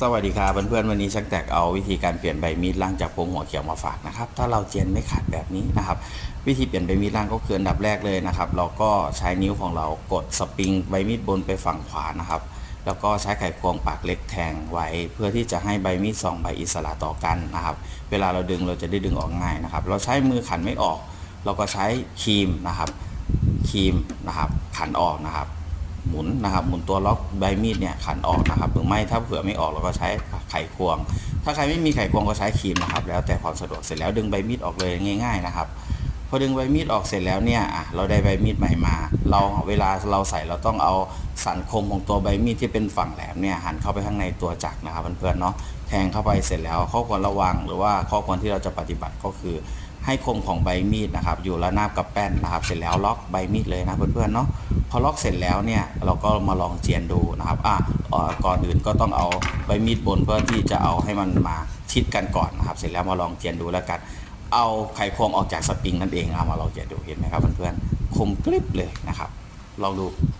สวัสดีครับเพื่อนๆวันนี้ช่างแตกเอาวิธีการเปลี่ยนใบมีดล่างจากพวงหัวเขียวมาฝากนะครับถ้าเราเจียนไม่ขาดแบบนี้นะครับ วิธีเปลี่ยนใบมีดล่างก็คืออันดับแรกเลยนะครับ เราก็ใช้นิ้วของเรากดสปริงใบมีดบนไปฝั่งขวานะครับ แล้วก็ใช้ไขควงปากเล็กแทงไว้ เพื่อที่จะให้ใบมีดสองใบอิสระต่อกันนะครับ เวลาเราดึงเราจะได้ดึงออกง่ายนะครับ เราใช้มือขันไม่ออก เราก็ใช้ครีมนะครับครีมนะครับขันออกนะครับ หมุนนะครับ หมุนตัวล็อกใบมีดเนี่ยขันออกนะครับ หรือไม่ถ้าเผื่อไม่ออกเราก็ใช้ไขควง ถ้าใครไม่มีไขควงก็ใช้ครีมนะครับ แล้วแต่ความสะดวกเสร็จแล้วดึงใบมีดออกเลยง่าย ๆนะครับ พอดึงใบมีดออกเสร็จแล้วเนี่ยอะเราได้ใบมีดใหม่มา เราเวลาเราใส่เราต้องเอาสันคมของตัวใบมีดที่เป็นฝั่งแหลมเนี่ยหันเข้าไปข้างในตัวจักรนะครับเพื่อนๆเนาะแทงเข้าไปเสร็จแล้วข้อควรระวังหรือว่าข้อควรที่เราจะปฏิบัติก็คือ ให้คมของใบมีดนะครับ อยู่ระนาบกับแป้นนะครับ เสร็จแล้วล็อกใบมีดเลยนะเพื่อนๆเนาะพอล็อกเสร็จแล้วเนี่ยเราก็มาลองเจียนดูนะครับอะก่อนอื่นก็ต้องเอาใบมีดบนเพื่อที่จะเอาให้มันมาชิดกันก่อนนะครับ เสร็จแล้วมาลองเจียนดูแล้วกัน เอาไขควงออกจากสปริงนั่นเองเอามาลองเจียนดูเห็นไหมครับเพื่อนๆคมกริบเลยนะครับลองดู